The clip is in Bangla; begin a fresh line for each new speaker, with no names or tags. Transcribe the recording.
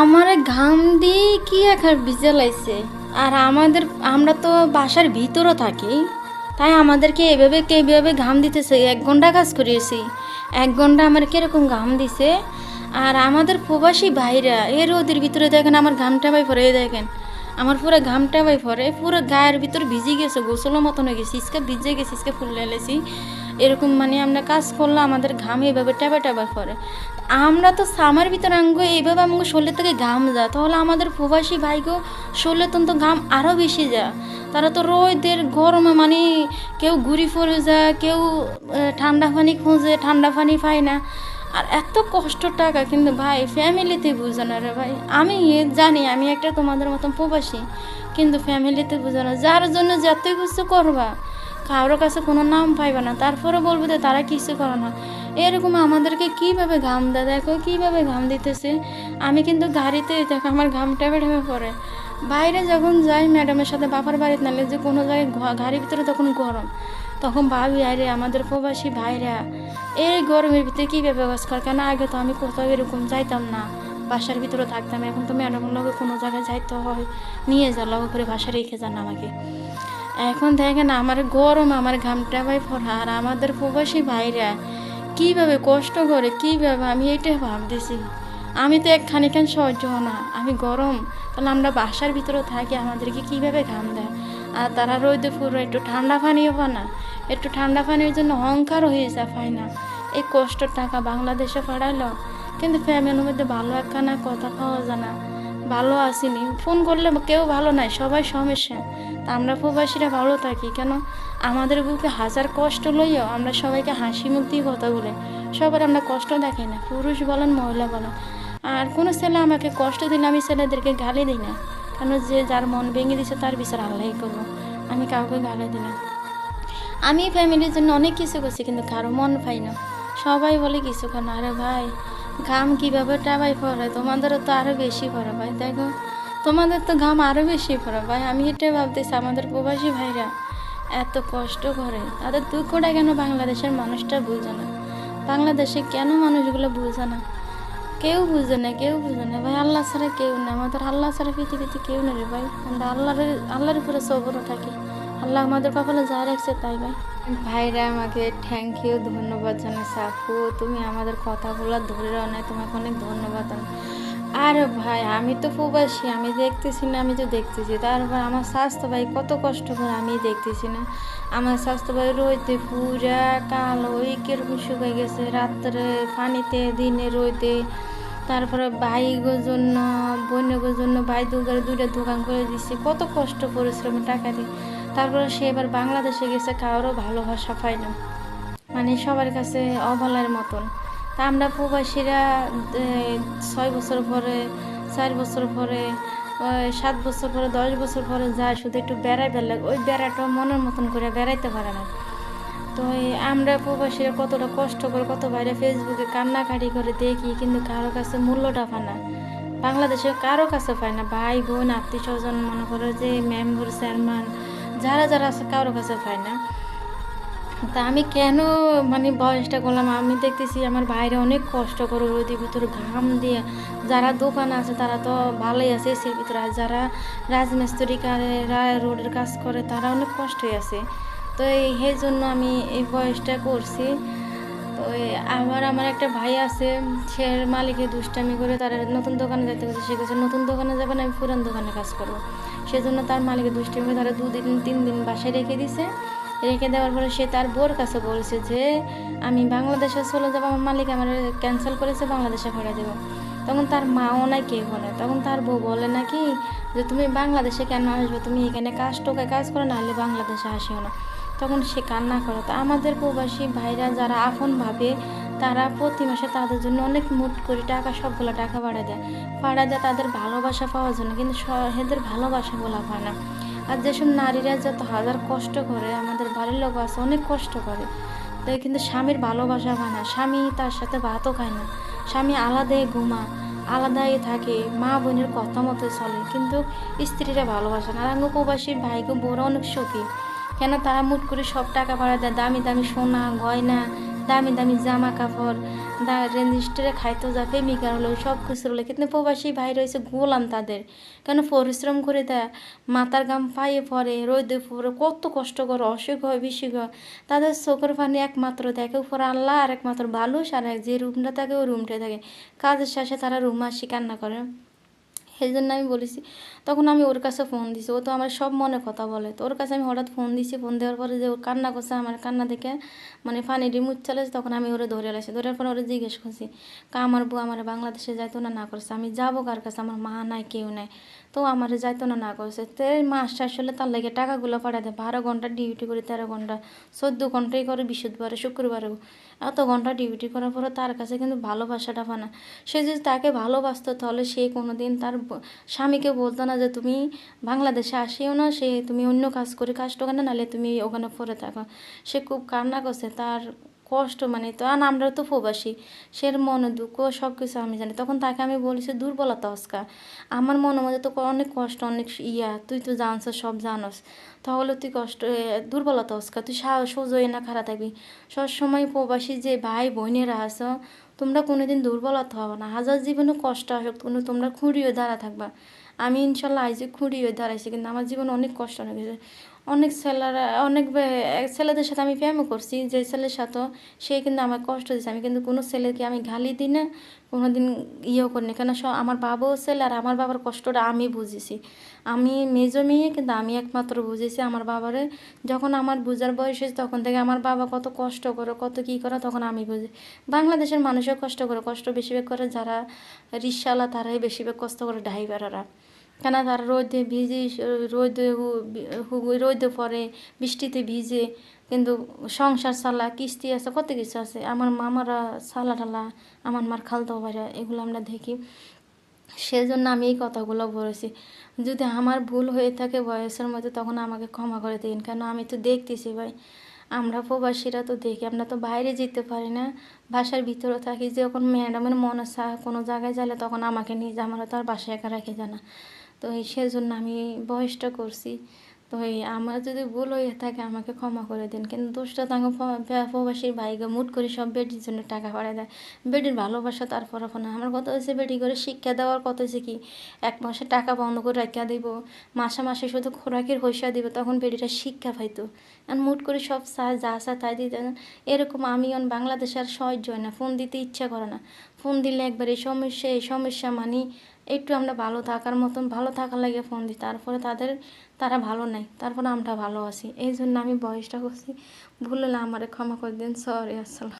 আমার ঘাম দিয়ে কি একার ভিজে লাইছে আর আমাদের, আমরা তো বাসার ভিতরও থাকি, তাই আমাদেরকে এভাবে কে এভাবে ঘাম দিতেছে? এক ঘণ্টা কাজ করিয়েছি। এক ঘণ্টা আমার কীরকম ঘাম দিছে? আর আমাদের প্রবাসী ভাইরা এর ওদের ভিতরে দেখেন আমার ঘামটা ভাই পরে দেখেন, আমার পুরো ঘামটা ভাই পরে পুরো গায়ের ভিতর ভিজে গেছে, গোসলের মতন হয়ে গেছে ইসকে ভিজে গেছে ইসকে ফুল লেলেছি এরকম মানে আমরা কাজ করলে আমাদের ঘাম এইভাবে টাবা টাবা করে। আমরা তো সামার ভিতরে আঙ্গ এইভাবে আমাকে শরীর থেকে ঘাম যা তাহলে আমাদের প্রবাসী ভাইগো শরীরে তো ঘাম আরও বেশি যা তারা তো রোদের গরমে মানে কেউ ঘুরি ফরে যায়, কেউ ঠান্ডা পানি খুঁজে, ঠান্ডা পানি পায় না। আর এত কষ্ট টাকা কিন্তু ভাই, ফ্যামিলিতে বুঝে না রে ভাই। আমি জানি, আমি একটা তোমাদের মতন প্রবাসী, কিন্তু ফ্যামিলিতে বুঝে না। যার জন্য যত কিছু করবা কারোর কাছে কোনো নাম পাইবে না, তারপরে বলব যে তারা কিছু করে না। এরকম আমাদেরকে কীভাবে ঘাম দেয়? দেখো, কীভাবে ঘাম দিতেছে। আমি কিন্তু গাড়িতে, দেখো, আমার ঘাম টেপে টেপে পড়ে। বাইরে যখন যাই ম্যাডামের সাথে বাবার বাড়িতে নালে যে কোনো জায়গায় গাড়ির ভিতরে তখন গরম। তখন ভাবি, আরে, আমাদের প্রবাসী ভাইরা, এই গরমের ভিতরে কীভাবে কাজ করে? কেন আগে তো আমি কোথাও এরকম যাইতাম না। বাসার ভিতরে থাকতাম, এখন তো ম্যাডামের লগে কোনো জায়গায় যাইতে হয়। নিয়ে যা লগে করে বাসা রেখে যান আমাকে। এখন দেখেন আমার গরম আমার ঘামটা ভাই ফোরা আর আমাদের প্রবাসী ভাইরা কীভাবে কষ্ট করে, কীভাবে আমি এইটাই ভাবতেছি। আমি তো একখানি কেন সহ্য না। আমি গরম, তাহলে আমরা বাসার ভিতরে থাকি, আমাদেরকে কীভাবে ঘাম দেয়? আর তারা রোদে পুরো একটু ঠান্ডা পানিও পায় না। একটু ঠান্ডা পানির জন্য অহংকার হয়ে যায় না। এই কষ্টর টাকা বাংলাদেশে পাঠাইলো, কিন্তু ফ্যামিলির মধ্যে ভালো একখানা কথা পাওয়া যায় না। ভালো আসিনি ফোন করলে কেউ ভালো নাই, সবাই সমস্যা। তা আমরা প্রবাসীরা ভালো থাকি, কেন? আমাদের বুকে হাজার কষ্ট লইও আমরা সবাইকে হাসি মুখ দিয়ে কথা বলে। সবার আমরা কষ্ট দেখাই না, পুরুষ বলেন, মহিলা বলেন। আর কোনো ছেলে আমাকে কষ্ট দিলে আমি ছেলেদেরকে গালি দিই না। কেন যে যার মন ভেঙে দিছে তার বিচার আল্লাহই করব। আমি কাউকে গালি দিই না। আমি ফ্যামিলির জন্য অনেক কিছু করছি, কিন্তু কারও মন পাই না। সবাই বলে কিছু কেন আরে ভাই ঘাম কীভাবে টাবাই পড়ে? তোমাদেরও তো আরও বেশি পড়ে ভাই দেখো তোমাদের তো ঘাম আরও বেশি পড়ে ভাই। আমি এটাই ভাবতেছি, আমাদের প্রবাসী ভাইরা এত কষ্ট করে। তাদের দুঃখটা কেন বাংলাদেশের মানুষটা বুঝে না? বাংলাদেশে কেন মানুষগুলো বুঝে না? কেউ বুঝে না, কেউ বুঝে না। ভাই, আল্লাহ ছাড়া কেউ না আমাদের আল্লাহ ছাড়া পৃথিবীতে কেউ রে ভাই। আমরা আল্লাহর আল্লাহর উপরে সবরও থাকি। আল্লাহ আমাদের কপালে যা রাখছে তাই ভাই। ভাইরা আমাকে থ্যাংক ইউ ধন্যবাদ জানাইছে আপু তুমি আমাদের কথাগুলো ধরে অনেক তোমাকে অনেক ধন্যবাদ আর ভাই, আমি তো প্রবাসী, আমি দেখতেছি না, আমি তো দেখতেছি। তারপর আমার স্বাস্থ্য ভাই কত কষ্ট করে আমি দেখতেছি না। আমার স্বাস্থ্য ভাই রইতে পুরা কালো ওই কীরকম শুকাই গেছে। রাত্রে পানিতে, দিনে রইতে তারপরে ভাইগোর জন্য বোনগোর জন্য ভাই দুগারে দুইটা দোকান করে দিচ্ছে কত কষ্ট পরিশ্রমে টাকা দিয়ে। তারপরে সে এবার বাংলাদেশে গেছে কারোরও ভালোবাসা পায় না মানে সবার কাছে অবলার মতন। তা আমরা প্রবাসীরা ছয় বছর পরে, চার বছর পরে সাত বছর পরে, দশ বছর পরে যায়, শুধু একটু বেড়াই বেলা ওই বেড়াটা মনের মতন করে বেড়াইতে পারে না। তো আমরা প্রবাসীরা কতটা কষ্ট করে, কত বাইরে ফেসবুকে কান্নাকাটি করে দেখি, কিন্তু কারও কাছে মূল্যটা পায় না। বাংলাদেশে কারও কাছে পায় না। ভাই, বোন, আত্মীয় স্বজন মনে করো যে, মেম্বার, চেয়ারম্যান যারা যারা আছে কারোর কাছে পায় না। তা আমি কেন মানে বয়সটা করলাম? আমি দেখতেছি আমার বাইরে অনেক কষ্ট করে রোদের ভিতরে ঘাম দিয়ে, যারা দোকান আছে তারা তো ভালোই আছে এসির ভিতরে। আর যারা রাজমিস্ত্রি কারেরা রোডের কাজ করে, তারা অনেক কষ্টই আছে। তো এই জন্য আমি এই বয়সটা করছি। তো আবার আমার একটা ভাই আছে, সে মালিকের দুষ্টামি করে তারা নতুন দোকানে যাইতে গেছে। সে গেছে নতুন দোকানে যাবে না, আমি পুরান দোকানে কাজ করব। সেজন্য তার মালিকের দুষ্টামি তারা দুদিন তিন দিন বাসায় রেখে দিছে। রেখে দেওয়ার পরে সে তার বোর কাছে বলছে যে, আমি বাংলাদেশে চলে যাব, আমার মালিক আমার ক্যান্সেল করেছে, বাংলাদেশে ভাড়া দেবো। তখন তার মাও নাই কেউ বলে, তখন তার বউ বলে নাকি যে, তুমি বাংলাদেশে কেন আসবে? তুমি এখানে কাজ টোকায় কাজ করো, নাহলে বাংলাদেশে আসিও না। তখন সে কান্না করে। তো আমাদের প্রবাসী ভাইরা যারা আপন ভাবে তারা প্রতি মাসে তাদের জন্য অনেক মুট করে টাকা, সবগুলো টাকা বাড়া দেয়। বাড়া দেয় তাদের ভালোবাসা পাওয়ার জন্য, কিন্তু এদের ভালোবাসা বলা হয় না। আর যেসব নারীরা যত হাজার কষ্ট করে, আমাদের বাড়ির লোক আছে, অনেক কষ্ট করে। তাই কিন্তু স্বামীর ভালোবাসা পায় না। স্বামী তার সাথে ভাতও খায় না। স্বামী আলাদাই ঘুমা আলাদাই থাকে, মা বোনের কথা মতো চলে। কিন্তু স্ত্রীরা ভালোবাসে না। আর আঙ্গ প্রবাসী ভাইকে বউরা অনেক সখী। কেন তারা মুট করে সব টাকা ভাড়া দেয়? দামি দামি সোনা, গয়না দামি দামি জামা কাপড়, দা রেজিস্টারে খাইতো যা প্রেমিকার হলো সব কিছু হলো কিন্তু প্রবাসী ভাই রয়েছে গোলাম তাদের। কেন পরিশ্রম করে দেয় মাথার গাম পায়ে পরে রোদে পরে কত কষ্ট করে অসুখ হয়, বিসুখ হয়। তাদের চোখের পানি একমাত্র দেখে, উপর আল্লাহ আর একমাত্র ভালুস আর এক যে রুমটা থাকে, ওই রুমটা থাকে। কাজের শেষে তারা রুম আসি কান্না করে। সেই জন্য আমি বলেছি। তখন আমি ওর কাছে ফোন দিছি। ও তো আমার সব মনে কথা বলে। তো ওর কাছে আমি হঠাৎ ফোন দিছি। ফোন দেওয়ার পরে যে ওর কান্না করছে আমার কান্না দেখে মানে ফানিটি মুচ্ছালেছে তখন আমি ওরে ধরে এলাইছি ধরার পর ওরে জিজ্ঞেস করছি, কা আমার বউ আমার বাংলাদেশে যাইতো না না করছে? আমি যাব কার কাছে? আমার মা নাই, কেউ নাই। তো আমার যাইতো না না করছে তো মাস শেষ হলে তার লাগে টাকাগুলো পাঠাতে বারো ঘণ্টা ডিউটি করে, তেরো ঘণ্টা, চোদ্দ ঘন্টাই করে বৃহস্পতিবারে, শুক্রবারে এত ঘণ্টা ডিউটি করার পরে তার কাছে কিন্তু ভালোবাসাটা পানা সে যদি তাকে ভালোবাসতো তাহলে সে কোনো দিন তার স্বামীকে বলতো না যে, তুমি বাংলাদেশে আসিও না, সে, তুমি অন্য কাজ করে কাজটা ওখানে নাহলে তুমি ওখানে পড়ে থাকো। সে খুব কান্না করছে, তার কষ্ট মানে তো, আর আমরা তো প্রবাসী সে মনে, দুঃখ সব কিছু আমি জানি। তখন তাকে আমি বলেছি, দুর্বলতা অস্কা আমার মনে মধ্যে তো অনেক কষ্ট, অনেক ইয়া, তুই তো জানছ, সব জানস তাহলে তুই কষ্ট দুর্বলতা অস্কা তুই সোজই না, খারাপ থাকবি। সবসময় প্রবাসী যে ভাই বোনেরা আছো, তোমরা কোনোদিন দুর্বলতা হবে না। হাজার জীবনে কষ্ট আসুক কিন্তু তোমরা খুঁড়িয়ে দাঁড়া থাকবা। আমি ইনশাল্লাহ আইজি খুঁড়িয়ে দাঁড়াইছি, কিন্তু আমার জীবনে অনেক কষ্ট অনেক অনেক ছেলেরা, অনেক ছেলেদের সাথে আমি প্রেমও করছি, যে ছেলের সাথে সে কিন্তু আমার কষ্ট দিচ্ছে আমি কিন্তু কোনো ছেলেকে আমি গালি দিই না কোনো দিন ইয়েও করি না। কেন আমার বাবাও ছেলে আর আমার বাবার কষ্টটা আমি বুঝেছি। আমি মেজো মেয়ে, কিন্তু আমি একমাত্র বুঝেছি আমার বাবারে। যখন আমার বুঝার বয়স হয়েছে, তখন থেকে আমার বাবা কত কষ্ট করে, কত কী করে, তখন আমি বুঝি। বাংলাদেশের মানুষও কষ্ট করে, কষ্ট বেশিরভাগ করে যারা রিক্সাওয়ালা, তারাই বেশিরভাগ কষ্ট করে ড্রাইভাররা কেন তারা রোদে ভিজে রোদে রোদে পড়ে বৃষ্টিতে ভিজে কিন্তু সংসার চালা কিস্তি আছে কত কিছু আছে আমার মামারা সালা টালা আমার মার খালতো ভাইরা এগুলো আমরা দেখি। সেজন্য আমি এই কথাগুলো বলেছি। যদি আমার ভুল হয়ে থাকে বয়সের মধ্যে, তখন আমাকে ক্ষমা করে দিন, কেন আমি তো দেখতেছি ভাই। আমরা প্রবাসীরা তো দেখি, আমরা তো বাইরে যেতে পারি না, বাসার ভিতরে থাকি, যখন ম্যাডামের মনে কোনো জায়গায় গেলে তখন আমাকে নিয়ে যায় আমরা তো আর বাসায় একা রেখে যায় না। তো এই সেজন্য আমি বয়সটা করছি। তো এই আমার যদি ভুল হয়ে থাকে আমাকে ক্ষমা করে দিন। কিন্তু দোষটা তাকে প্রবাসীর ভাইকে মুট করে সব বেটির জন্য টাকা পাঠায় দেয়। বেটির ভালোবাসা তারপর না। আমার কথা হয়েছে বেটি করে শিক্ষা দেওয়ার কথা হয়েছে কি? এক মাসে টাকা বন্ধ করে রাখিয়া দিব। মাসে মাসে শুধু খোরাকের পয়সা দিব, তখন বেটিটা শিক্ষা পাইতো। আর মুট করে সব চা যা চা তাই দিতে এরকম আমি অন বাংলাদেশে আর সহ্য হয় না। ফোন দিতে ইচ্ছা করে না। ফোন দিলে একবার এই সমস্যা এই সমস্যা মানি একটু আমরা ভালো থাকার মতন, ভালো থাকার লাগে ফোন দিই। তারপরে তাদের, তারা ভালো নাই, তারপরে আমরা ভালো আছি। এই জন্য আমি বয়সটা করছি। ভুল হলে আমারে ক্ষমা করে দিন। সরি আসসালাম।